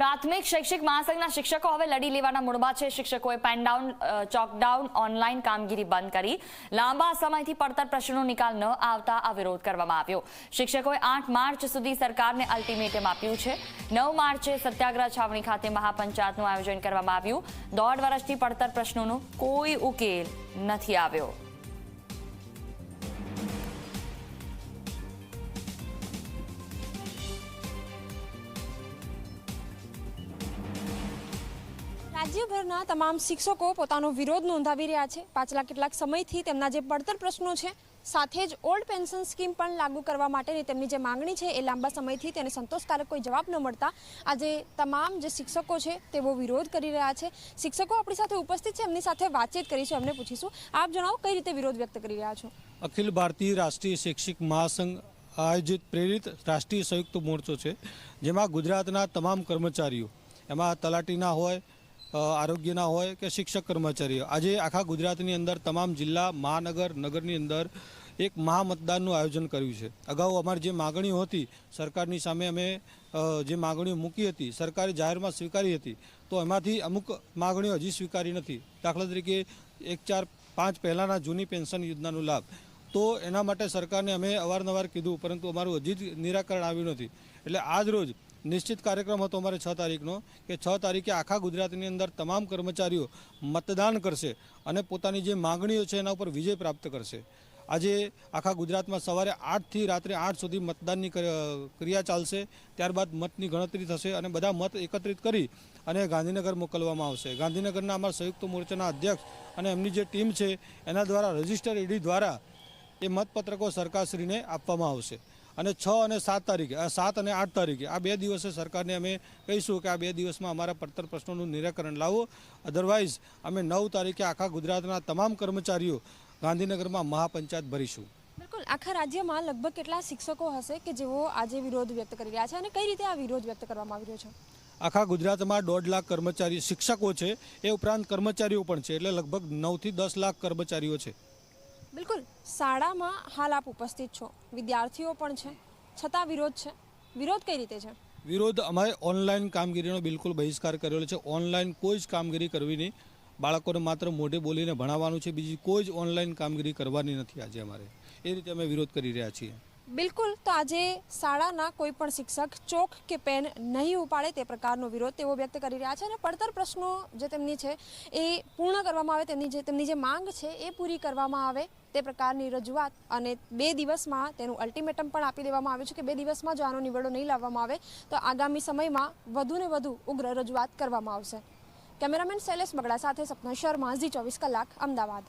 પ્રાથમિક શૈક્ષિક મહાસંઘના શિક્ષકો હવે લડી લેવાના મૂળમાં છે. શિક્ષકોએ પેનડાઉન ચોકડાઉન ઓનલાઈન કામગીરી બંધ કરી. લાંબા સમયથી પડતર પ્રશ્નોનો નિકાલ ન આવતા આ વિરોધ કરવામાં આવ્યો. શિક્ષકોએ આઠ માર્ચ સુધી સરકારને અલ્ટિમેટમ આપ્યું છે. નવ માર્ચે સત્યાગ્રહ છાવણી ખાતે મહાપંચાયતનું આયોજન કરવામાં આવ્યું. દોઢ વર્ષથી પડતર પ્રશ્નોનો કોઈ ઉકેલ નથી આવ્યો. રાજ્યભરના તમામ શિક્ષકો પોતાનો વિરોધ નોંધાવી રહ્યા છે. પાછલા કેટલાક સમયથી તેમના જે પડતર પ્રશ્નો છે, સાથે જ ઓલ્ડ પેન્શન સ્કીમ પણ લાગુ કરવા માટેની તેમની જે માંગણી છે એ લાંબા સમયથી તેને સંતોષકારક કોઈ જવાબ ન મળતા આજે તમામ જે શિક્ષકો છે તેઓ વિરોધ કરી રહ્યા છે. શિક્ષકો આપણી સાથે ઉપસ્થિત છે, એમની સાથે વાતચીત કરીશું, એમને પૂછીશું. આપ જણાવો, કઈ રીતે વિરોધ વ્યક્ત કરી રહ્યા છો? અખિલ ભારતીય રાષ્ટ્રીય શૈક્ષિક મહાસંઘ આયોજિત પ્રેરિત રાષ્ટ્રીય સંયુક્ત મોરચો છે, જેમાં ગુજરાતના તમામ કર્મચારીઓ, એમાં તલાટીના હોય આરોગ્યના હોય કે શિક્ષક કર્મચારીઓ. આજે આખા ગુજરાતની અંદર તમામ જિલ્લા, મહાનગર, નગરની અંદર એક મહામતદાનનું આયોજન કર્યું છે. અગાઉ અમારી જે માગણીઓ હતી, સરકારની સામે અમે જે માગણીઓ મૂકી હતી, સરકારે જાહેરમાં સ્વીકારી હતી, તો એમાંથી અમુક માગણીઓ હજી સ્વીકારી નથી. દાખલા તરીકે એક ચાર પાંચ પહેલાંના જૂની પેન્શન યોજનાનો લાભ. તો એના માટે સરકારને અમે અવારનવાર કીધું, પરંતુ અમારું હજી જ નિરાકરણ આવ્યું નથી. એટલે આજ રોજ નિશ્ચિત કાર્યક્રમ હતો અમારે છ તારીખનો કે છ તારીખે આખા ગુજરાતની અંદર તમામ કર્મચારીઓ મતદાન કરશે અને પોતાની જે માગણીઓ છે એના ઉપર વિજય પ્રાપ્ત કરશે. આજે આખા ગુજરાતમાં સવારે આઠથી રાત્રે આઠ સુધી મતદાનની ક્રિયા ચાલશે, ત્યારબાદ મતની ગણતરી થશે અને બધા મત એકત્રિત કરી અને ગાંધીનગર મોકલવામાં આવશે. ગાંધીનગરના અમારા સંયુક્ત મોરચાના અધ્યક્ષ અને એમની જે ટીમ છે, એના દ્વારા રજિસ્ટર ઈડી દ્વારા એ મતપત્રકો સરકારશ્રીને આપવામાં આવશે. અને છ અને સાત તારીખે આ સાત અને આઠ તારીખે આ બે દિવસે સરકારને અમે કહીશું કે આ બે દિવસમાં અમારા પડતર પ્રશ્નોનું નિરાકરણ લાવો. અધરવાઇઝ અમે નવ તારીખે આખા ગુજરાતના તમામ કર્મચારીઓ ગાંધીનગરમાં મહાપંચાયત ભરીશું. બિલકુલ. આખા રાજ્યમાં લગભગ કેટલા શિક્ષકો હશે કે જેઓ આજે વિરોધ વ્યક્ત કરી રહ્યા છે? અને કઈ રીતે આ વિરોધ વ્યક્ત કરવામાં આવી રહ્યો છે? આખા ગુજરાતમાં દોઢ લાખ કર્મચારી શિક્ષકો છે એ ઉપરાંત કર્મચારીઓ પણ છે એટલે લગભગ નવથી દસ લાખ કર્મચારીઓ છે. બિલકુલ. શાળામાં હાલ આપ ઉપસ્થિત છો. વિદ્યાર્થીઓ પણ છે. છતાં વિરોધ છે. વિરોધ કઈ રીતે છે? વિરોધ અમારે ઓનલાઈન કામગીરીનો બિલકુલ બહિષ્કાર કરેલો છે. ઓનલાઈન કોઈ જ કામગીરી કરવી નહીં. બાળકોને માત્ર મોઢે બોલીને ભણાવવાનું છે. બીજી કોઈ જ ઓનલાઈન કામગીરી કરવાની નથી આજે અમારે. એ રીતે અમે વિરોધ કરી રહ્યા છીએ. બિલકુલ, તો આજે શાળાના કોઈ પણ શિક્ષક ચોક કે પેન નહીં ઉપાડે તે પ્રકારનો વિરોધ તેઓ વ્યક્ત કરી રહ્યા છે અને પડતર પ્રશ્નો જે તેમની છે એ પૂર્ણ કરવામાં આવે, તેમની જે તેમની જે માંગ છે એ પૂરી કરવામાં આવે તે પ્રકારની રજૂઆત અને બે દિવસમાં તેનું અલ્ટિમેટમ પણ આપી દેવામાં આવ્યું છે કે બે દિવસમાં જો આનો નિવેડો નહીં લાવવામાં આવે, તો આગામી સમયમાં વધુને વધુ ઉગ્ર રજૂઆત કરવામાં આવશે. કેમેરામેન શૈલેષ બગડા સાથે સપના શર્મા, ઝી ચોવીસ કલાક, અમદાવાદ.